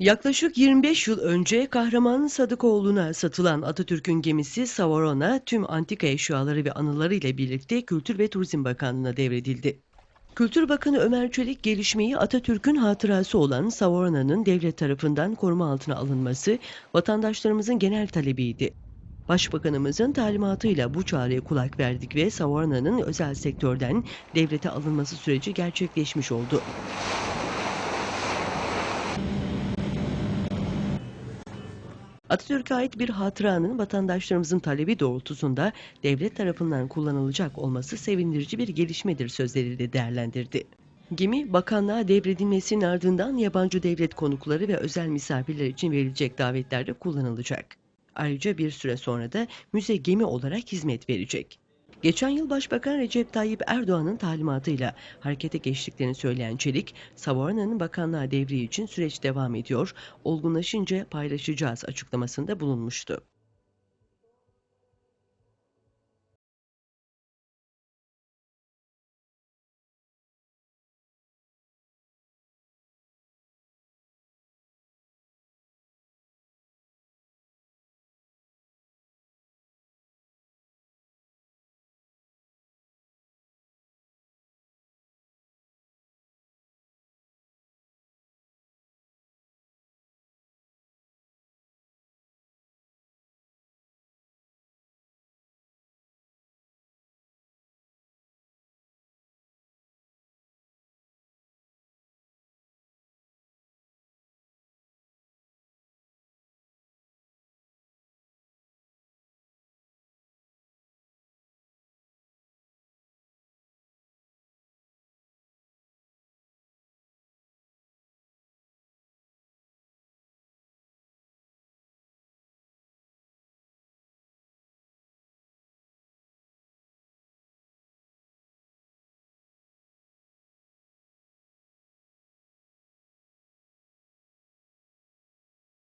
Yaklaşık 25 yıl önce Kahraman Sadıkoğlu'na satılan Atatürk'ün gemisi Savarona tüm antika eşyaları ve anıları ile birlikte Kültür ve Turizm Bakanlığı'na devredildi. Kültür Bakanı Ömer Çelik gelişmeyi Atatürk'ün hatırası olan Savarona'nın devlet tarafından koruma altına alınması vatandaşlarımızın genel talebiydi. Başbakanımızın talimatıyla bu çağrıya kulak verdik ve Savarona'nın özel sektörden devlete alınması süreci gerçekleşmiş oldu. Atatürk'e ait bir hatıranın vatandaşlarımızın talebi doğrultusunda devlet tarafından kullanılacak olması sevindirici bir gelişmedir sözleriyle değerlendirdi. Gemi bakanlığa devredilmesinin ardından yabancı devlet konukları ve özel misafirler için verilecek davetlerde kullanılacak. Ayrıca bir süre sonra da müze gemi olarak hizmet verecek. Geçen yıl Başbakan Recep Tayyip Erdoğan'ın talimatıyla harekete geçtiklerini söyleyen Çelik, Savorana'nın bakanlığa devri için süreç devam ediyor, olgunlaşınca paylaşacağız açıklamasında bulunmuştu.